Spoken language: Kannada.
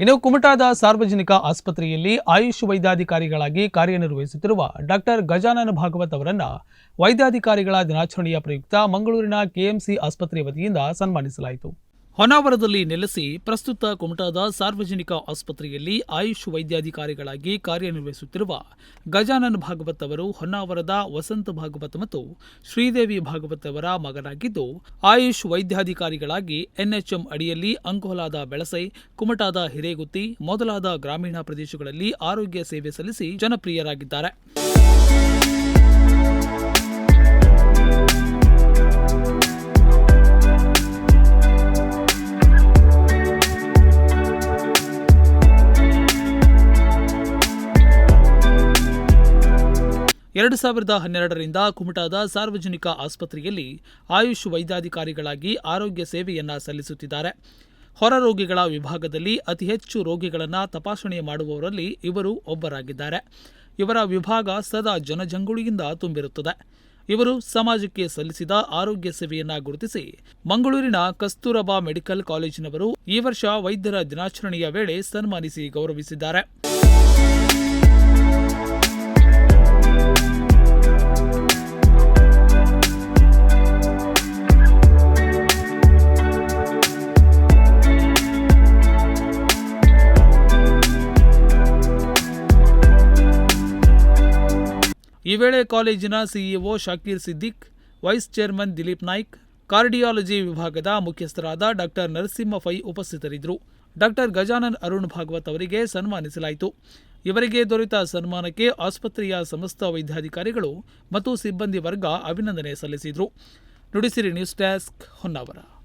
ಇನ್ನು ಕುಮಟಾದ ಸಾರ್ವಜನಿಕ ಆಸ್ಪತ್ರೆಯಲ್ಲಿ ಆಯುಷ್ ವೈದ್ಯಾಧಿಕಾರಿಗಳಾಗಿ ಕಾರ್ಯನಿರ್ವಹಿಸುತ್ತಿರುವ ಡಾಕ್ಟರ್ ಗಜಾನನ ಭಾಗವತ್ ಅವರನ್ನ ವೈದ್ಯಾಧಿಕಾರಿಗಳ ದಿನಾಚರಣೆಯ ಪ್ರಯುಕ್ತ ಮಂಗಳೂರಿನ ಕೆಎಂಸಿ ಆಸ್ಪತ್ರೆ ವತಿಯಿಂದ ಸನ್ಮಾನಿಸಲಾಯಿತು. ಹೊನಾವರದಲ್ಲಿ ನೆಲೆಸಿ ಪ್ರಸ್ತುತ ಕುಮಟಾದ ಸಾರ್ವಜನಿಕ ಆಸ್ಪತ್ರೆಯಲ್ಲಿ ಆಯುಷ್ ವೈದ್ಯಾಧಿಕಾರಿಗಳಾಗಿ ಕಾರ್ಯನಿರ್ವಹಿಸುತ್ತಿರುವ ಗಜಾನನ್ ಭಾಗವತ್ ಅವರು ಹೊನ್ನಾವರದ ವಸಂತ ಭಾಗವತ್ ಮತ್ತು ಶ್ರೀದೇವಿ ಭಾಗವತ್ ಅವರ ಮಗನಾಗಿದ್ದು, ಆಯುಷ್ ವೈದ್ಯಾಧಿಕಾರಿಗಳಾಗಿ ಎನ್ಎಚ್ಎಂ ಅಡಿಯಲ್ಲಿ ಅಂಕೋಲಾದ ಬೆಳಸೈ, ಕುಮಟಾದ ಹಿರೇಗುತ್ತಿ, ಮೊದಲಾದ ಗ್ರಾಮೀಣ ಪ್ರದೇಶಗಳಲ್ಲಿ ಆರೋಗ್ಯ ಸೇವೆ ಸಲ್ಲಿಸಿ ಜನಪ್ರಿಯರಾಗಿದ್ದಾರೆ. ಎರಡು ಸಾವಿರದ ಹನ್ನೆರಡರಿಂದ ಕುಮಟಾದ ಸಾರ್ವಜನಿಕ ಆಸ್ಪತ್ರೆಯಲ್ಲಿ ಆಯುಷ್ ವೈದ್ಯಾಧಿಕಾರಿಗಳಾಗಿ ಆರೋಗ್ಯ ಸೇವೆಯನ್ನ ಸಲ್ಲಿಸುತ್ತಿದ್ದಾರೆ. ಹೊರ ರೋಗಿಗಳ ವಿಭಾಗದಲ್ಲಿ ಅತಿ ಹೆಚ್ಚು ರೋಗಿಗಳನ್ನು ತಪಾಸಣೆ ಮಾಡುವವರಲ್ಲಿ ಇವರು ಒಬ್ಬರಾಗಿದ್ದಾರೆ. ಇವರ ವಿಭಾಗ ಸದಾ ಜನಜಂಗುಳಿಯಿಂದ ತುಂಬಿರುತ್ತದೆ. ಇವರು ಸಮಾಜಕ್ಕೆ ಸಲ್ಲಿಸಿದ ಆರೋಗ್ಯ ಸೇವೆಯನ್ನ ಗುರುತಿಸಿ ಮಂಗಳೂರಿನ ಕಸ್ತೂರಬಾ ಮೆಡಿಕಲ್ ಕಾಲೇಜಿನವರು ಈ ವರ್ಷ ವೈದ್ಯರ ದಿನಾಚರಣೆಯ ವೇಳೆ ಸನ್ಮಾನಿಸಿ ಗೌರವಿಸಿದ್ದಾರೆ. ಈ ವೇಳೆ ಕಾಲೇಜಿನ CEO Shakir Siddiq, vice chairman Dileep Naik, cardiology ವಿಭಾಗದ ಮುಖ್ಯಸ್ಥರಾದ ಡಾಕ್ಟರ್ ನರಸಿಂಹ ಫೈ ಉಪಸ್ಥಿತರಿದ್ದರು. ಡಾಕ್ಟರ್ ಗಜಾನನ್ ಅರುಣ್ ಭಾಗವತ್ ಅವರಿಗೆ ಸನ್ಮಾನಿಸಲಾಯಿತು. ಇವರಿಗೆ ದೊರೆತ ಸನ್ಮಾನಕ್ಕೆ ಆಸ್ಪತ್ರೆಯ ಸಮಸ್ತ ವೈದ್ಯಾಧಿಕಾರಿಗಳು ಮತ್ತು ಸಿಬ್ಬಂದಿ ವರ್ಗ ಅಭಿನಂದನೆ ಸಲ್ಲಿಸಿದರು. Nudisiri news desk Honnavar.